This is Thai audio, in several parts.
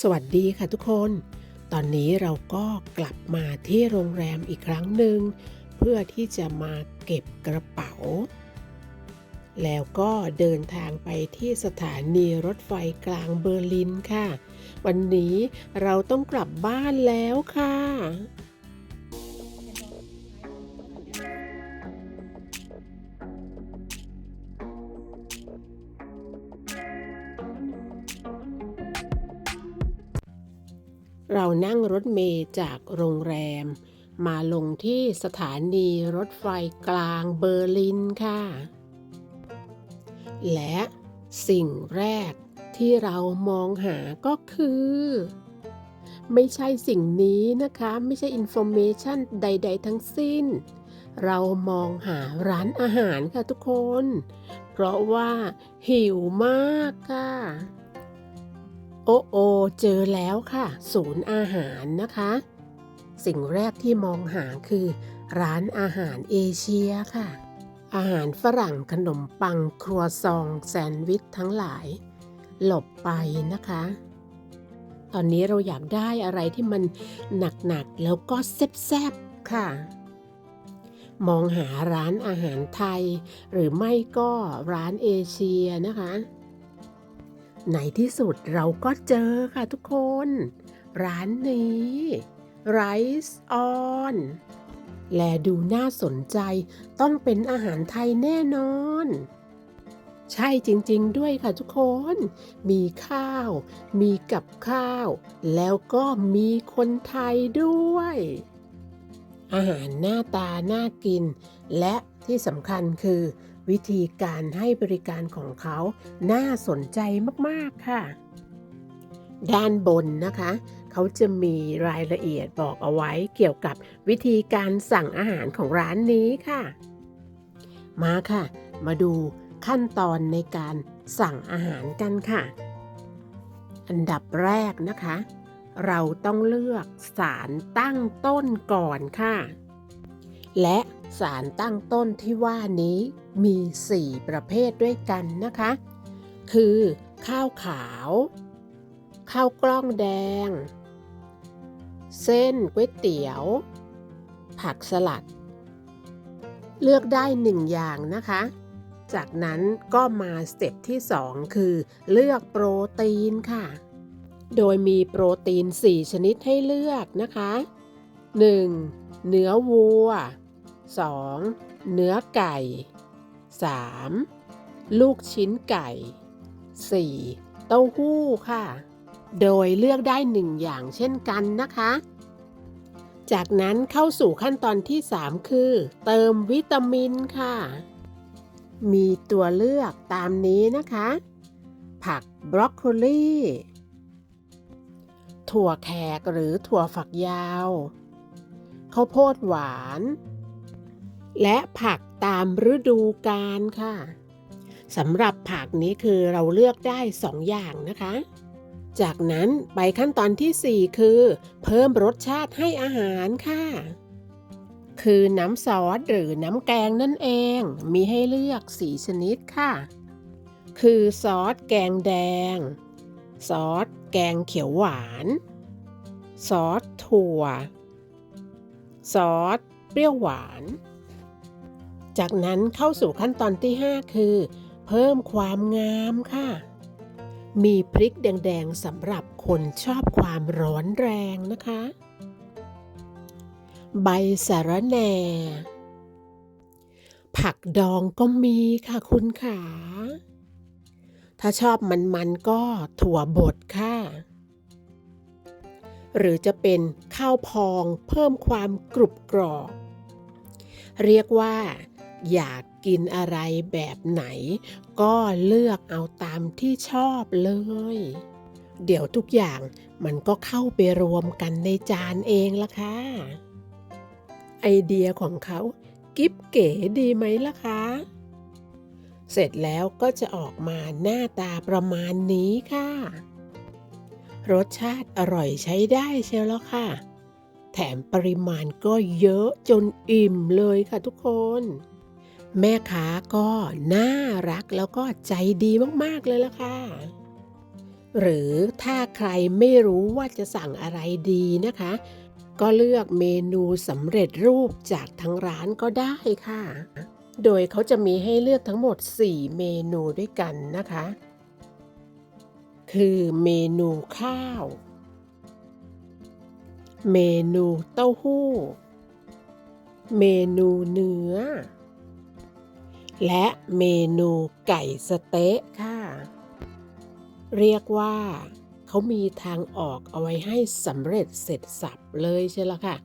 สวัสดีค่ะทุกคน ตอนนี้เราก็กลับมาที่โรงแรมอีกครั้งหนึ่ง เพื่อที่จะมาเก็บกระเป๋า แล้วก็เดินทางไปที่สถานีรถไฟกลางเบอร์ลินค่ะ วันนี้เราต้องกลับบ้านแล้วค่ะ เรานั่งรถเมล์จากโรงแรม มาลงที่สถานีรถไฟกลางเบอร์ลินค่ะ และสิ่งแรกที่เรามองหาก็คือ ไม่ใช่สิ่งนี้นะคะ ไม่ใช่อินโฟเมชันใด ๆ ทั้งสิ้น เรามองหาร้านอาหารค่ะทุกคน เพราะว่าหิวมากค่ะ โอโอ เจอแล้วค่ะ ศูนย์อาหารนะคะ สิ่งแรกที่มองหาคือ ร้านอาหารเอเชียค่ะ อาหารฝรั่งขนมปังครัวซองแซนด์วิชทั้งหลาย หลบไปนะคะ ตอนนี้เราอยากได้อะไรที่มันหนักๆ แล้วก็แซ่บๆ ค่ะ มองหาร้านอาหารไทย หรือไม่ก็ร้านเอเชียนะคะ ในที่สุดเราก็เจอค่ะทุกคน ร้านนี้ Rice On และดูน่าสนใจต้องเป็นอาหารไทยแน่นอน ใช่จริงๆด้วยค่ะทุกคน มีข้าว มีกับข้าว แล้วก็มีคนไทยด้วย อาหารหน้าตาน่ากิน และที่สำคัญคือ วิธีการให้บริการของเขาน่าสนใจมาก ๆ ค่ะ ด้านบนนะคะ เขาจะมีรายละเอียดบอกเอาไว้เกี่ยวกับวิธีการสั่งอาหารของร้านนี้ค่ะ มาค่ะ มาดูขั้นตอนในการสั่งอาหารกันค่ะ อันดับแรกนะคะ เราต้องเลือกสารตั้งต้นก่อนค่ะ และสารตั้งต้นที่ว่านี้ มี 4 ประเภทด้วยกันนะคะ คือ ข้าวขาว ข้าวกล้องแดง เส้นก๋วยเตี๋ยว ผักสลัด เลือกได้หนึ่งอย่างนะคะ จากนั้นก็มาสเต็ปที่ 2 คือ เลือกโปรตีนค่ะ โดยมีโปรตีน 4 ชนิดให้เลือกนะคะ 1. เนื้อวัว 2. เนื้อไก่ 3. ลูกชิ้นไก่ 4. เต้าหู้ค่ะ โดยเลือกได้หนึ่งอย่างเช่นกันนะคะ จากนั้นเข้าสู่ขั้นตอนที่ 3 คือ เติมวิตามินค่ะ มีตัวเลือกตามนี้นะคะ ผักบรอกโคลีถั่วแขกหรือถั่วฝักยาว ข้าวโพดหวาน และผักตามฤดูกาลค่ะสำหรับผักนี้คือเราเลือกได้ 2 อย่างนะคะ จากนั้นไปขั้นตอนที่ 4 คือ เพิ่มรสชาติให้อาหารค่ะ คือน้ำซอสหรือน้ำแกงนั่นเอง มีให้เลือก 4 ชนิดค่ะ คือซอสแกงแดง ซอสแกงเขียวหวาน ซอสถั่ว ซอสเปรี้ยวหวาน จากนั้นเข้าสู่ขั้นตอนที่ 5 คือ เพิ่มความงามค่ะ มีพริกแดงๆสำหรับคนชอบความร้อนแรงนะคะ ใบสะระแหน่ผักดองก็มีค่ะคุณขาถ้าชอบมันๆก็ถั่วบดค่ะ หรือจะเป็นข้าวพองเพิ่มความกรุบกรอบ เรียกว่า อยากกินอะไรแบบไหน ก็เลือกเอาตามที่ชอบเลย เดี๋ยวทุกอย่างมันก็เข้าไปรวมกันในจานเองละค่ะ ไอเดียของเขากิ๊บเก๋ดีไหมล่ะคะ เสร็จแล้วก็จะออกมาหน้าตาประมาณนี้ค่ะ รสชาติอร่อยใช้ได้เชียวแล้วค่ะ แถมปริมาณก็เยอะจนอิ่มเลยค่ะทุกคน แม่ค้าก็น่ารักแล้วก็ใจดีมากๆเลยล่ะค่ะ หรือถ้าใครไม่รู้ว่าจะสั่งอะไรดีนะคะ ก็เลือกเมนูสำเร็จรูปจากทางร้านก็ได้ค่ะ โดยเขาจะมีให้เลือกทั้งหมด 4 เมนูด้วยกันนะคะ คือเมนูข้าว เมนูเต้าหู้ เมนูเนื้อ และเมนูไก่สะเต๊ะค่ะ เรียกว่าเขามีทางออกเอาไว้ให้สำเร็จเสร็จสับเลยใช่ละค่ะ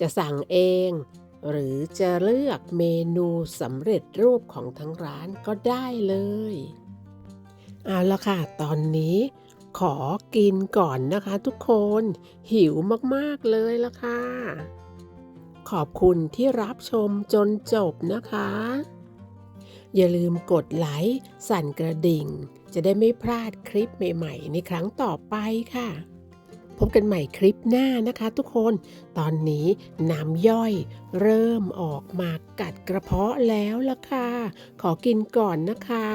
จะสั่งเอง หรือจะเลือกเมนูสำเร็จรูปของทั้งร้านก็ได้เลย เอาละค่ะ ตอนนี้ขอกินก่อนนะคะทุกคนหิวมากๆเลยละค่ะ ขอบคุณที่รับชมจนจบนะคะ อย่าลืมกดไลค์สั่นกระดิ่ง จะได้ไม่พลาดคลิปใหม่ๆ ในครั้งต่อไปค่ะ พบกันใหม่คลิปหน้านะคะทุกคน ตอนนี้น้ำย่อยเริ่มออกมากัดกระเพาะแล้วล่ะค่ะ ขอกินก่อนนะคะ